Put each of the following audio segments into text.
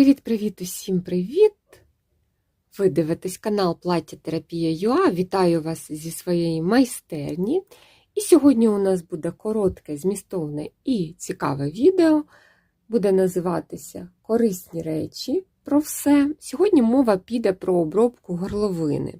Привіт-привіт, усім привіт! Ви дивитесь канал Плаття Терапія ЮА. Вітаю вас зі своєї майстерні. І сьогодні у нас буде коротке, змістовне і цікаве відео. Буде називатися Корисні речі про все. Сьогодні мова піде про обробку горловини.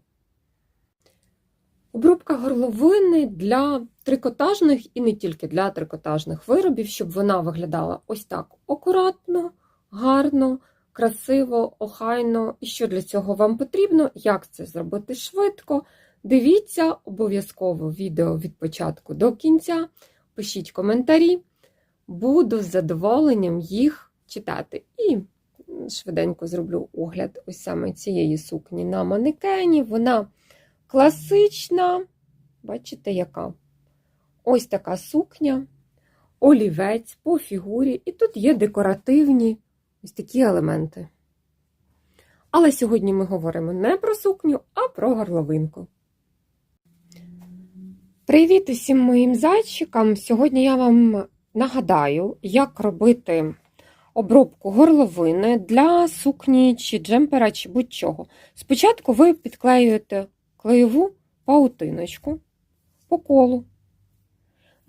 Обробка горловини для трикотажних і не тільки для трикотажних виробів, щоб вона виглядала ось так акуратно, гарно, красиво, охайно. І що для цього вам потрібно, як це зробити швидко. Дивіться обов'язково відео від початку до кінця. Пишіть коментарі, буду з задоволенням їх читати. І швиденько зроблю огляд ось саме цієї сукні на манекені. Вона класична, бачите, яка? Ось така сукня, олівець по фігурі, і тут є декоративні ось такі елементи. Але сьогодні ми говоримо не про сукню, а про горловинку. Привіт усім моїм зайчикам! Сьогодні я вам нагадаю, як робити обробку горловини для сукні чи джемпера, чи будь-чого. Спочатку ви підклеюєте клеєву паутиночку по колу.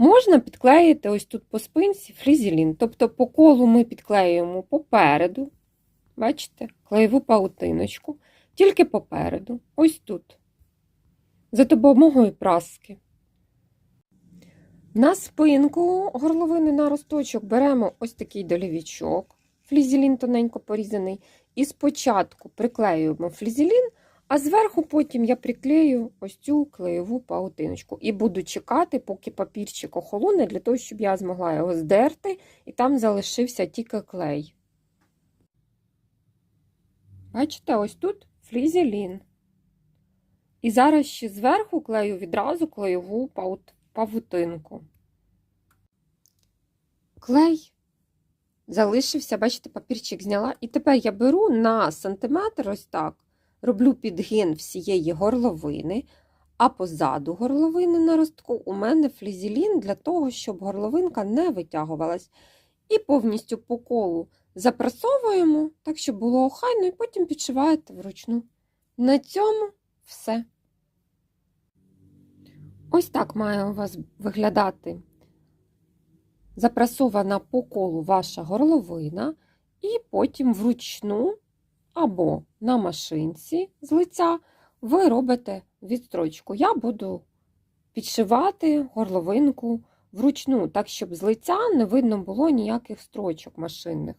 Можна підклеїти ось тут по спинці фрізелін. Тобто по колу ми підклеюємо попереду, бачите, клеєву паутиночку, тільки попереду, ось тут, за допомогою праски. На спинку горловини на росточок беремо ось такий долівічок, флізелін тоненько порізаний, і спочатку приклеюємо флізелін, а зверху потім я приклею ось цю клеєву паутиночку. І буду чекати, поки папірчик охолоне, для того, щоб я змогла його здерти, і там залишився тільки клей. Бачите, ось тут флізелін. І зараз ще зверху клею відразу клеєву павутинку. Клей залишився, бачите, папірчик зняла. І тепер я беру на сантиметр ось так роблю підгин всієї горловини, а позаду горловини на ростку у мене флізелін для того, щоб горловинка не витягувалась. І повністю по колу запрасовуємо, так, щоб було охайно, і потім підшиваєте вручну. На цьому все. Ось так має у вас виглядати запрасована по колу ваша горловина, і потім вручну або на машинці з лиця ви робите відстрочку. Я буду підшивати горловинку вручну, так, щоб з лиця не видно було ніяких строчок машинних.